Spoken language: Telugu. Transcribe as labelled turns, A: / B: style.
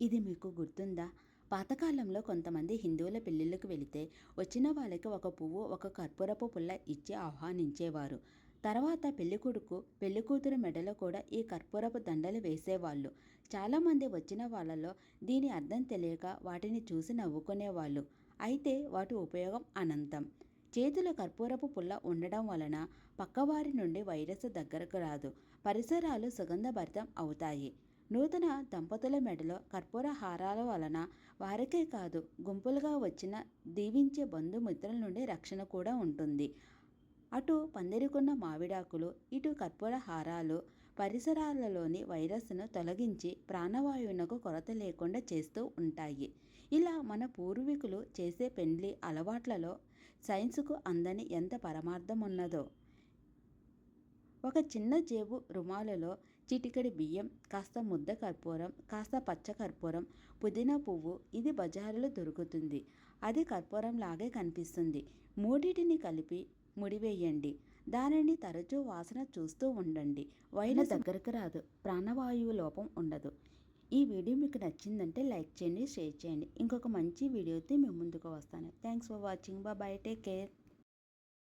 A: ఇది మీకు గుర్తుందా? పాతకాలంలో కొంతమంది హిందువుల పెళ్ళిళ్ళకు వెళితే వచ్చిన వాళ్ళకి ఒక పువ్వు ఒక కర్పూరపు పుల్ల ఇచ్చి ఆహ్వానించేవారు. తర్వాత పెళ్ళికొడుకు పెళ్ళికూతురు మెడలో కూడా ఈ కర్పూరపు దండలు వేసేవాళ్ళు. చాలామంది వచ్చిన వాళ్ళలో దీని అర్థం తెలియక వాటిని చూసి నవ్వుకునేవాళ్ళు. అయితే వాటి ఉపయోగం అనంతం. చేతిలో కర్పూరపు పుల్ల ఉండడం వలన పక్కవారి నుండి వైరస్ దగ్గరకు రాదు. పరిసరాలు సుగంధభరితం అవుతాయి. నూతన దంపతుల మెడలో కర్పూర హారాల వలన వారికే కాదు గుంపులుగా వచ్చిన దీవించే బంధుమిత్రుల నుండి రక్షణ కూడా ఉంటుంది. అటు పందిరికున్న మావిడాకులు ఇటు కర్పూర హారాలు పరిసరాలలోని వైరస్ను తొలగించి ప్రాణవాయువునకు కొరత లేకుండా చేస్తూ ఉంటాయి. ఇలా మన పూర్వీకులు చేసే పెండ్లి అలవాట్లలో సైన్సుకు అందని ఎంత పరమార్థం ఉన్నదో ఒక చిన్న జేబు రుమాలలో చిటికెడి బియ్యం కాస్త ముద్ద కర్పూరం కాస్త పచ్చ కర్పూరం పుదీనా పువ్వు ఇది బజారులో దొరుకుతుంది. అది కర్పూరం లాగే కనిపిస్తుంది. మూడింటిని కలిపి ముడివేయండి. దానిని తరచూ వాసన చూస్తూ ఉండండి. వైరస్ దగ్గరకు రాదు. ప్రాణవాయువు లోపం ఉండదు. ఈ వీడియో మీకు నచ్చిందంటే లైక్ చేయండి షేర్ చేయండి. ఇంకొక మంచి వీడియోతో మేము ముందుకు వస్తాను. Thanks for watching. Bye. Take care.